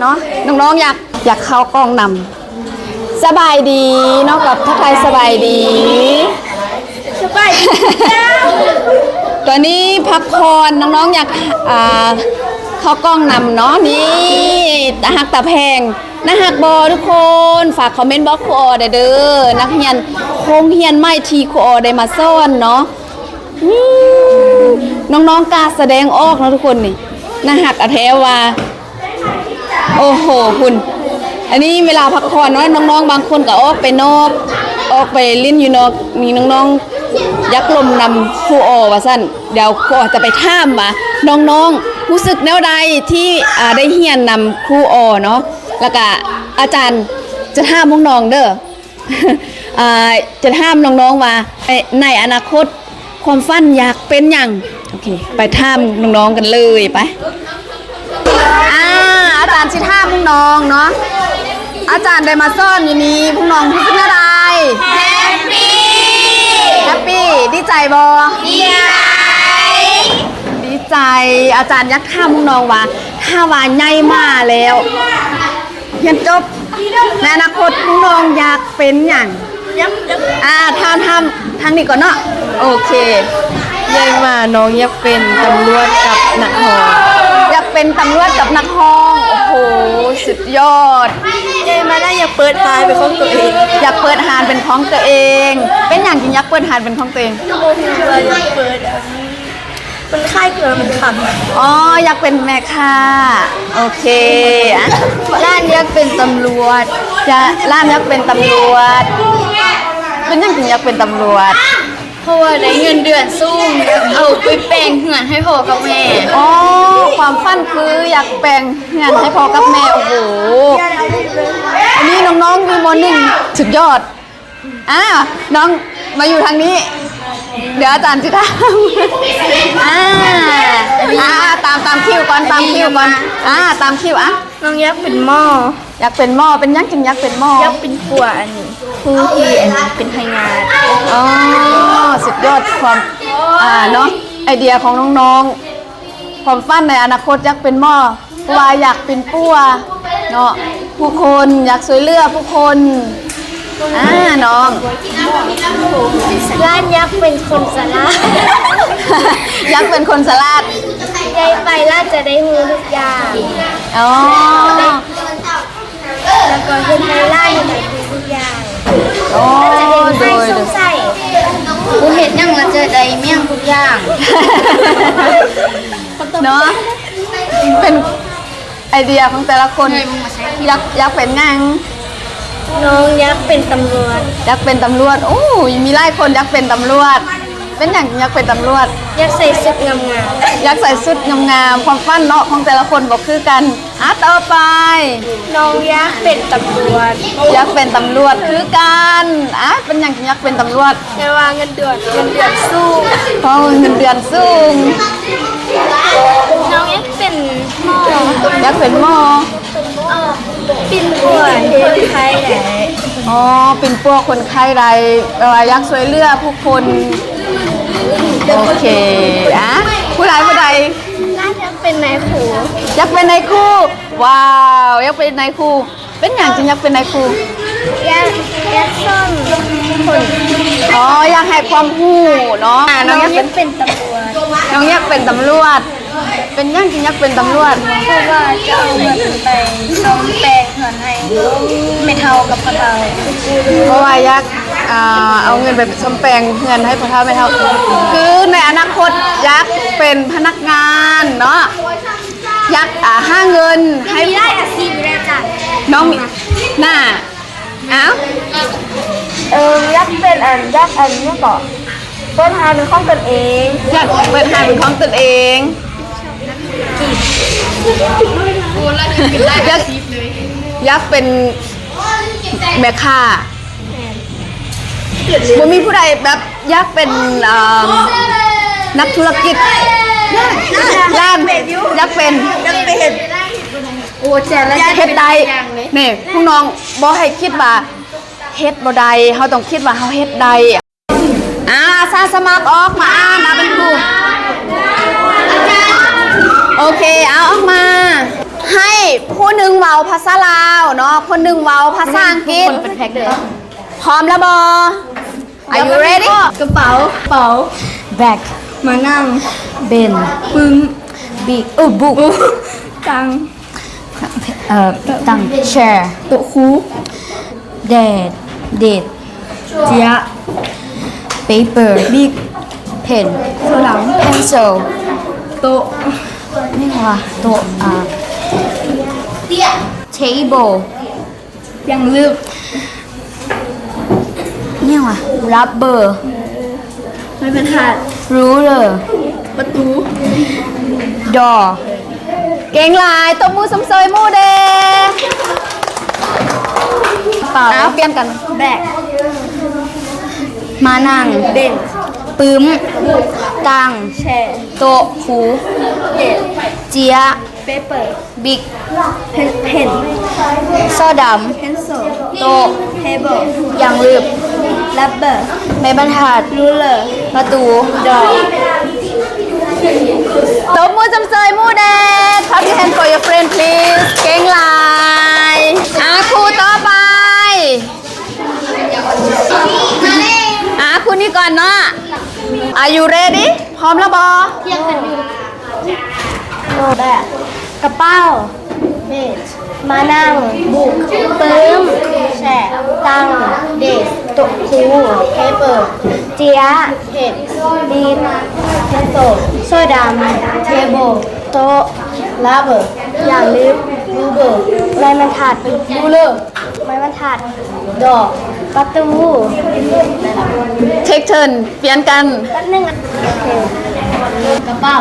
เนาะน้องๆอยากอยากเข้ากล้องนำสบายดีเนาะกับทักทายสบายดีสบายดีเจ้าตอนนี้พักผ่อนน้องๆอยากอ่าเข้ากล้องนำเนาะนี่ตาหักตาแพงนะหักบอทุกคนฝากคอมเมนต์บล็อกครูออได้เด้อนักเรียนโคงเฮียนไม่ทีครูออได้มาซ่อนเนาะอืมน้องๆกล้าแสดงออกเนาะทุกคนนี่นะหักอะแท้ว่า โอ้โหคุณ อันนี้เวลาพักผ่อนเนาะน้องๆ บางคนก็ออกไปนอกออกไปลิ้นอยู่นอกมีน้องๆ ยักลมนำครูออว่าสั้นเดี๋ยวครูออจะไปท่ามมาน้องๆรู้สึกแนวใดที่ได้เฮียนนำครูออเนาะแล้วก็อาจารย์จะท่ามน้องๆเด้ออจะท่ามน้องๆว่าในอนาคตความฝันอยากเป็นอย่างโอเค ไปท่ามน้องๆกันเลยไป อ่าอาจารย์ชิท่าพุ่งน้องเนาะอาจารย์ได้มาซ่อนอยู่นี่พุ่งน้องรู้สึกอะไรแฮปปี้แฮปปี้ดีใจบอดีใจดีใจอาจารย์ยักษ์ท่าพุ่งน้องว่าถ้าว่าใหญ่มาแล้วเรียนจบในอนาคตพุ่งน้องอยากเป็นอย่างยับยับอ่าทางทำทางนี้ก่อนเนาะโอเคยายมาน้องอยากเป็นตำรวจกับนักหออยาก เป็นตำรวจกับนักห้อง โอ้โห สุดยอดยายมาได้อยากเปิดทายเป็นของตัวเองอยากเปิดหานเป็นของตัวเอง เป็นอย่างจริงอยากเปิดหานเป็นของตัวเอง โมคือว่าอยากเปิดอันนี้มันค่ายเกลือมันขันอ๋ออยากเป็นแม่ค้าโอเคอะร้านอยากเป็นตำรวจจะล่ามอยากเป็นตำรวจ เป็นอย่างจริงอยากเป็นตำรวจ เพราะว่าได้เงินเดือนสูงเอาไปแปลงเหือนให้พ่อกับแม่ อ๋อความฝันคืออยากแปลงงานให้พ่อกับแม่โอ้โหอันนี้น้องๆอยู่มหนึ่งสุดยอดอ่าน้องมาอยู่ทางนี้ เดี๋ยวอาจารย์จะทำอ่าอ่าตามตามคิวก่อนตามคิวก่อนอ่าตามคิวอะน้องอยากเป็นหม้ออยากเป็นหม้อเป็นยักษ์จริงอยากเป็นหม้ออยากเป็นปัวอันนี้ผู้ที่อันนี้เป็นไทยงานอ๋อสุด ยอดความอ่าเนาะไอเดียของน้องๆความฝันในอนาคตอยากเป็นหม้อเพราะว่าอยากเป็นปัวเนาะผู้คนอยากสวยเลือผู้คนอ่าน้องร้านยักษ์เป็นคนสลาดอยากเป็นคนสลัดยายไปร้านจะได้ฮูทุกอย่างอ๋อแล้วก็เห็นในร้านจะได้ฮูทุกอย่างโอ้จะเห็นโดไส้ยสโดงยสัย กูเห็นยังเราจะได้เมี่ยงทุกอย่างเนาะเป็นไอเดียของแต่ละคนอยากอยากเป็นงานน้องยักษ์เป็นตำรวจอยากเป็นตำรวจโอ้ยมีหลายคนอยากเป็นตำรวจ เป็นอย่างอยากเป็นตำรวจยักษ์ใส่ชุดงามอยากใส่ชุดงามๆความฝันเนาะของแต่ละคนบอกคือกัน อะต่อไปๆน้องยักษ์เป็นตำรวจอยากเป็นตำรวจคือกันอะเป็นอย่างอยากเป็นตำรวจแต่ว่าเงินเดือนเงินเดือนสู้เพราะเงินเดือนสูงน้องยักษ์เป็นหม้ออยากเป็นหมอเออปินหัวเด็กใครแหละอ๋อเป็นพวกคนไข้ใดเอ่ออยากช่วยเหลือผู้คนโอเคอะผู้ใดผู้ใดน่าจะ เป็นนายครูอยากเป็นนายครูว้าวอยากเป็นนายครูเป็นอย่างจริงอยากเป็นนายครูยักษ์ยักษ์ส้มคนอ๋ออยากให้ความรู้เนาะอะน้น้อองงอยากยัเป็นกษ์เป็นตำรวจน้องอยากเป็นตำรวจ เป็นอย่างจริงอยากเป็นตำรวจเพราะว่าจะเอาเงินไปซ่อมแปลงเงินให้ไม่เท่ากับพะเทาเพราะว่าอยากอ่าเอาเงินไปชมแปลงเงินให้พ่อเท่าแม่เท่า คือในอนาคตอยากเป็นพนักงานเนาะอยากอ่าหาเงินให้มีได้อาชีพได้จ้ะน้องมีหน้าเอ้าเออยักษ์เป็นอันยักษ์อันนี้ก่อนเปิ้นหาเป็นของตนเองอยากเปิดหาเป็นของตนเอง อยากอยากเป็นแม่ค้าบ่มีผู้ใดแบบอยากเป็นเอ่อนักธุรกิจล้านอยากเป็นยังไม่เห็นโอ้แจแล้วเฮ็ดได้นี่พวกน้องบ่ให้คิดว่าเฮ็ดบ่ได้เฮาต้องคิดว่าเฮาเฮ็ดได้อ่าอาสาสมัครออกมาอ่านมาเป็นครู โอเค เอาออกมา ให้ผู้หนึ่งเว้าภาษาลาวเนาะคนหนึ่งเว้าภาษาอังกฤษ คนเป็นแพ็คเลยพร้อมแล้วบอ Are you ready กระเป๋าเป๋าแบกมานั่ง เบนปึ้งบีเออบุกตังเอ่อตังแชร์โต๊ะคูแดดเดดเจีย paper บิ๊ก pen โซหลัง pencil โต๊ะ นี่ค่ะตัวอ่า table ยังลืมเนี่ค่ะ rubber ไม่เป็นถาด ruler ประตู door เก่งหลายตบมือสมเสยมู่เดเป่าเอาเปลี่ยนกัน แบกมานั่ง เด่น ปึ้ม ตัง แชร์โต๊ะหูเด็ดเจียเปเปอร์บิ๊ก เพนเพนโซดเพนโซำ โต๊ะเทเบิลยางลืบลับเบอร์ไม้บรรทัด รูเลอร์ประตู ดอก ตบมือสมเสยหมู่เด Clap your hand for your friend please เก่งหลายอาครูต่อไปอาครูนี่ก่อนเนาะ Are you ready พร้อมแล้วบอเทียนยูโนแบกกระเป๋าเบสมานั่ง บุกปื้มแชะตังเดสตกคูเทเปอร์เจียเห็ดบีนเพนโซโซดำเทเบิลโต๊ะ ลาเบอร์อย่างลิฟรูเบอร์ไม้บรรทัดรูเลอร์ไม้บรรทัด ดอกประตู Take turn เปลี่ยนกันแป๊บนึงอะโอเคกระเป๋า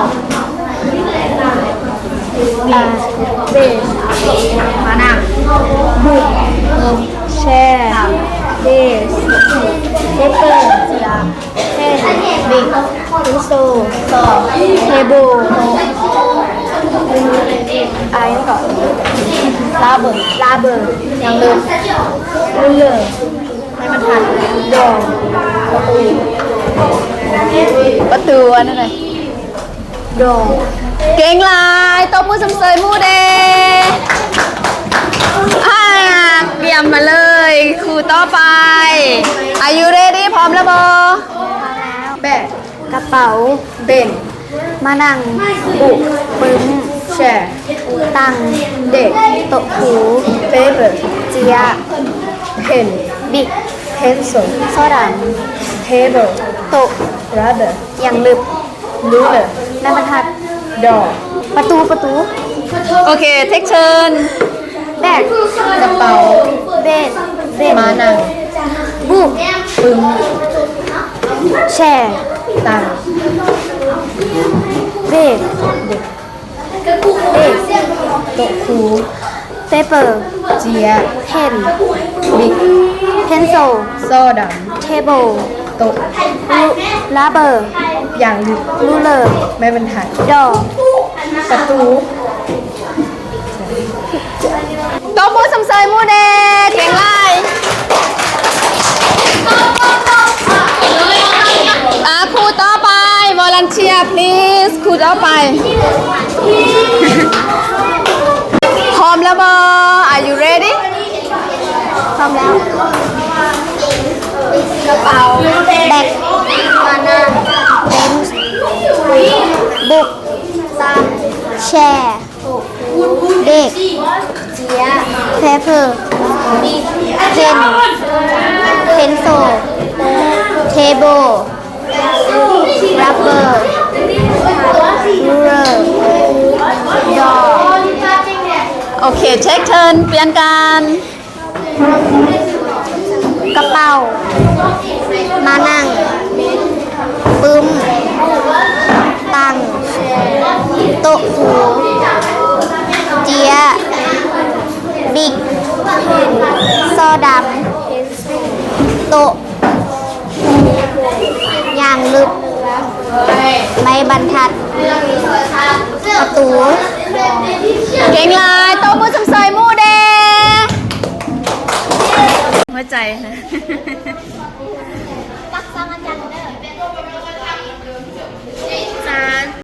อ่าเบสมานั่งบุกแชร์เบสเปเปอร์เทนบิ๊กอินโซซอเทเบิล ไอ้นั่ก่อนลาเบอร์ลาเบอร์ยังเลืมลืมเลยไม่มันทันดองประตูประตูอันนั้นเลยดองเก่งหลายตบมือสมเสยหมู่เดอ่าเตรียมมาเลยครูต่อไป Are you ready พร้อมแล้วบอแบกกระเป๋าเบนมานั่งบุกปึ้ม แชร์ตังเด็กโต๊ะหูเปเปอร์เจียเพนบิ๊กเพนโซโซดาเทเบิลโต๊ะรัเบอร์ยังลึบลูเลอร์แม่บรรทัดดอกประตูประตู โอเค take turn แบกกระเป๋าเบนเบนมานั่งบุกปึ้มแชร์ตังเบสเบส โต๊ะคูเปเปอร์เจียเพนบิ๊กเพนโซโซดำเทเบิลโต๊ะลาเบอร์อย่างลูเลอร์ไม่บรรทัดดอกประตูตบมือสมเสยหมู่เดเก่งหลายอาครูต่อไป volunteer please ครูต่อไปพร้อ มแล้วบอ Are you ready พร้อมแล้วกระเป๋าแบกมานาเบนซ์บุกซันแชร์เด็กเจียเพเปอร์เพนเพนโซเทเบิลรับเบอร์รูเลอร์ดอ โอเค take turn เปลี่ยนกันกระเป๋า มานั่ง ปึ้ม ตัง โต๊ะหูเจีย บิ๊กซอดำโต๊ะยางลึกไม้บรรทัด ประตู เก่งลายโต๊ะมือสมซอยมูเดหัวใจนะอาจารย์